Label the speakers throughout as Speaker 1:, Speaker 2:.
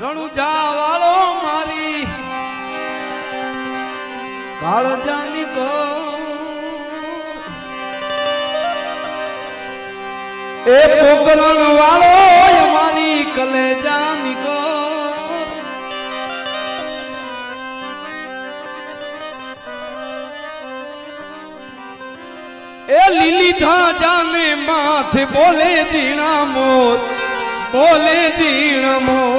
Speaker 1: રણુજા વાળો મારી કાળજાની કો એ પોકરણ વાળો મારી કલેજાની કો એ લીલી જાને માથે બોલે જીણા મોર, બોલે જીણા મોર.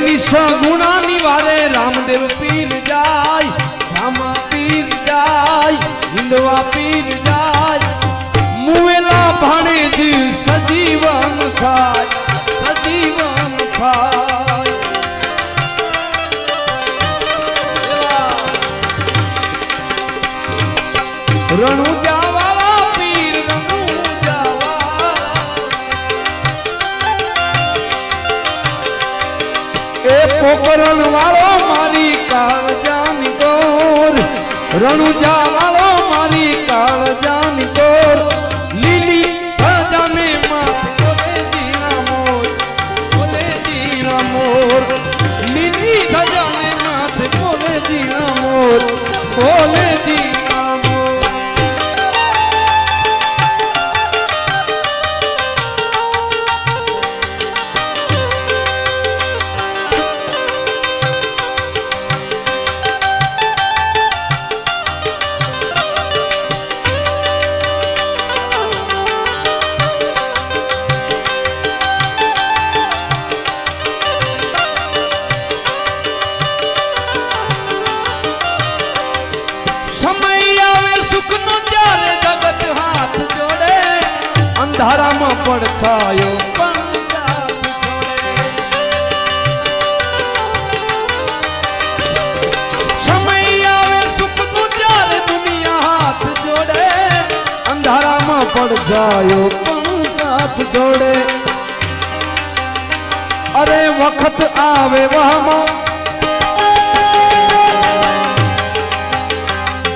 Speaker 1: निशा गुणा निवारे रामदेव पीर जाय, रामा पीर जाय हिंदवा पीर जाय। मुवेला भाणे जी सजीवन खाय सजीवन खाय रणुजा એ પોકરણ વાળો મારી કાળજાની ગોર રણુજા અંધારામાં પડછાયો પણ સાથ જોડે અરે વખત આવે વહમાં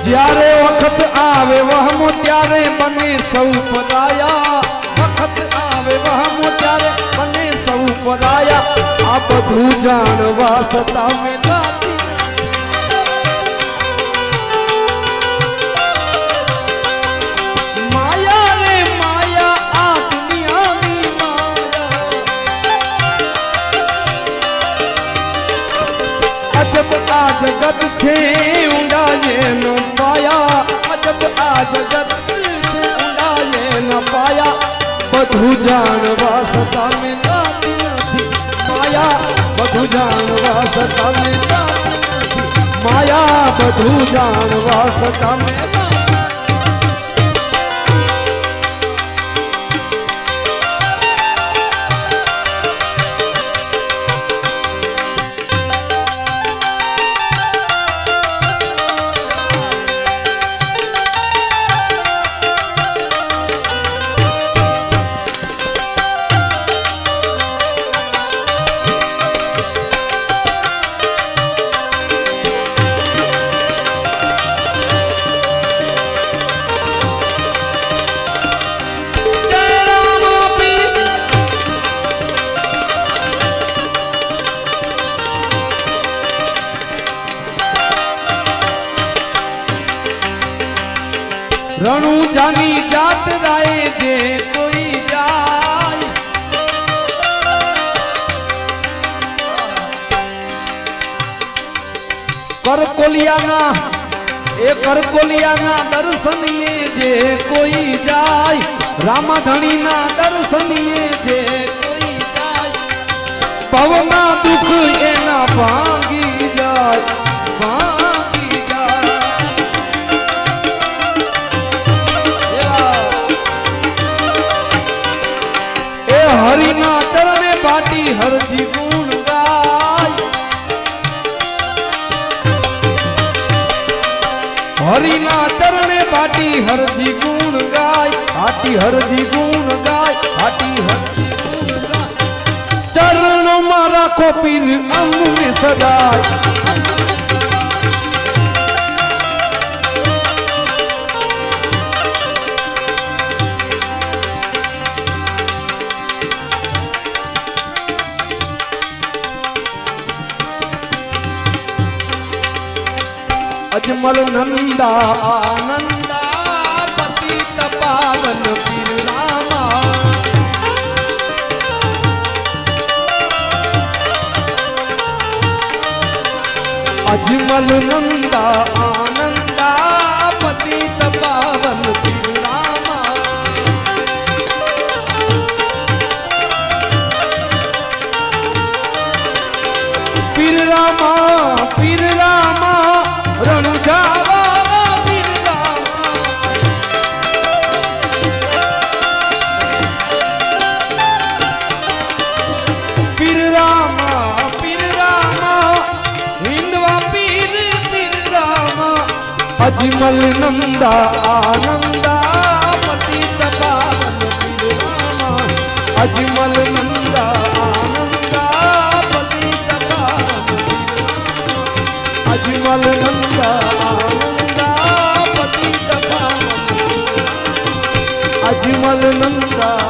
Speaker 1: જ્યારે વખત આવે વહમો ત્યારે બને સૌ પરાયા વખત આવે વહમો ત્યારે બને સૌ પરાયા આ બધું જાણવા સતા મેલાતી બધું જાણવા સતા મેં નાતી માયા બધું જાણવા સતા માયા બધું જાણવા સતા કરકોલિયાના એ કરકોલિયાના દર્શનીએ જે કોઈ જાય રામધણીના દર્શનીએ જે કોઈ જાય પવના દુઃખ એના ભાંગી જાય ભાંગી હાટી હરદી ગુણ ગાય હાટી હરદી ચરણોમાં રાખો પીર અમને સદાય. અજમલ નંદા આનંદા અજમલ નંદા અજમલ નંદા, આનંદા પતિ તપાવન પીરવામા અજમલ નંદા, આનંદા પતિ તપાવન અજમલ નંદા, આનંદા પતિ તપાવન અજમલ નંદા